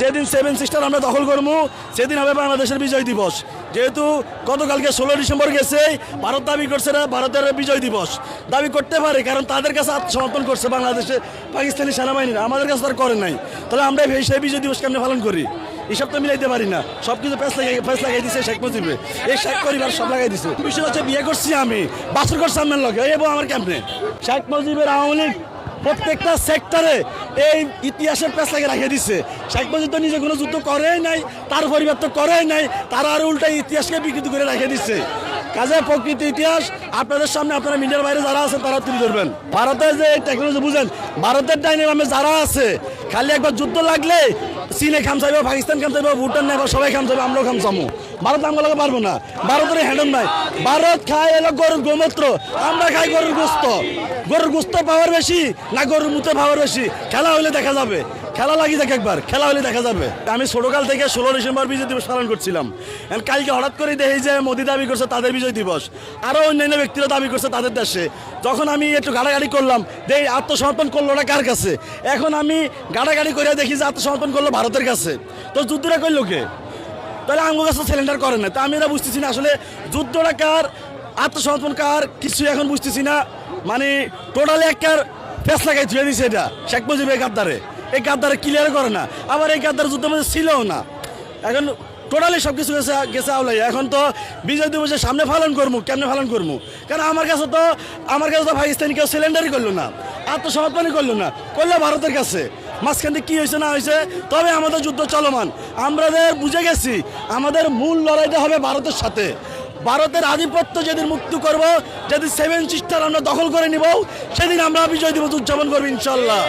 যেদিন seven sister আমরা দখল করব সেদিন হবে বাংলাদেশের বিজয় দিবস। যেহেতু গতকালকে ষোলো ডিসেম্বর গেছে, ভারত দাবি করছে না, ভারতের বিজয় দিবস। দাবি করতে পারে, কারণ তাদের কাছে আত্মসমর্পণ করছে বাংলাদেশে পাকিস্তানি সেনাবাহিনীরা। আমাদের কাছে তার করে নাই। তাহলে আমরা সেই বিজয় দিবস কেমনে পালন করি? এসব তো মিলাইতে পারি না। সব কিছু পেস লাগাই দিছে শেখ মুজিবে। এই শেখ পরিবার সব লাগাই দিছে। বিষয় হচ্ছে বিয়ে করছি আমি বাসর করছি আমার লগে। এবং আমার কেমনে? শেখ মুজিবের আওয়ামী লীগ প্রত্যেকটা সেক্টরে এই ইতিহাসের পেশাকে রেখে দিচ্ছে শেখ মুজিব তো নিজে কোনো যুদ্ধ করেই নাই, তার পরিবার তো করেই নাই, তারা আর উল্টা ইতিহাসকে বিকৃত করে রেখে দিচ্ছে কাজে প্রকৃত ইতিহাস, আপনাদের সামনে আপনারা মিডিয়ার বাইরে যারা আছেন, তারা তুলে ধরবেন। ভারতের যে টেকনোলজি বুঝেন, ভারতের ডাইনামে যারা আছে, খালি একবার যুদ্ধ লাগলে চীনে খাম চাইবে, পাকিস্তান খাম চাইবে, ভুটান নেবা সবাই খাম চাইবে, আমরাও খাম চামো। ভারত আমগুলোকে পারব না। ভারতের হ্যান্ডম নাই ভারত খায় এলো গরুর গোমূত্র। আমরা খাই গরুর গোস্ত। গরুর গোস্ত পাওয়ার বেশি না গরুর মুতে পাওয়ার বেশি? খেলা হলে দেখা যাবে। খেলা লাগি দেখ একবার। খেলা হলে দেখা যাবে। আমি ছোটকাল থেকে ষোলো ডিসেম্বর বিজয় দিবস পালন করছিলাম। কালকে হঠাৎ করে দেখি যে মোদি দাবি করছে তাদের বিজয় দিবস। আরও অন্যান্য ব্যক্তিরা দাবি করছে তাদের দেশে। যখন আমি একটু গাড়াগাড়ি করলাম দেখি আত্মসমর্পণ করল ওটা কার কাছে? এখন আমি গাড়াগাড়ি করে দেখি যে আত্মসমর্পণ করল ভারতের কাছে। তো যুদ্ধটা করল কে? তাহলে আমার কাছে সিলিন্ডার করে না। তা আমি এটা বুঝতেছি না, আসলে যুদ্ধটা কার, আত্মসমর্পণ কার কিছু এখন বুঝতেছি না। মানে টোটালি একটার ফেস লাগাই ধুয়ে দিছে এটা, শেখ মুজিব এই গাদ্দারে। এই গাদ্দারে ক্লিয়ার করে না। আবার এই গাদ্দার যুদ্ধের মধ্যে ছিলও না। এখন টোটালি সব কিছু গেছে গেছে আওলাই এখন তো বিজয় দিবসের সামনে পালন করব কেমনে পালন করব কারণ আমার কাছে তো, আমার কাছে তো পাকিস্তানি কেউ সিলিন্ডারই করল না, আত্মসমর্পণই করল না, করল ভারতের কাছে। মাঝখান কি হয়েছে না হয়েছে, তবে আমাদের যুদ্ধ চলমান। আমাদের বুঝে গেছি, আমাদের মূল লড়াইটা হবে ভারতের সাথে। ভারতের আধিপত্য যেদিন মুক্ত করব, যেদিন সেভেন সিস্টার আমরা দখল করে নিব, সেদিন আমরা বিজয় দিবস উদযাপন করব ইনশাল্লাহ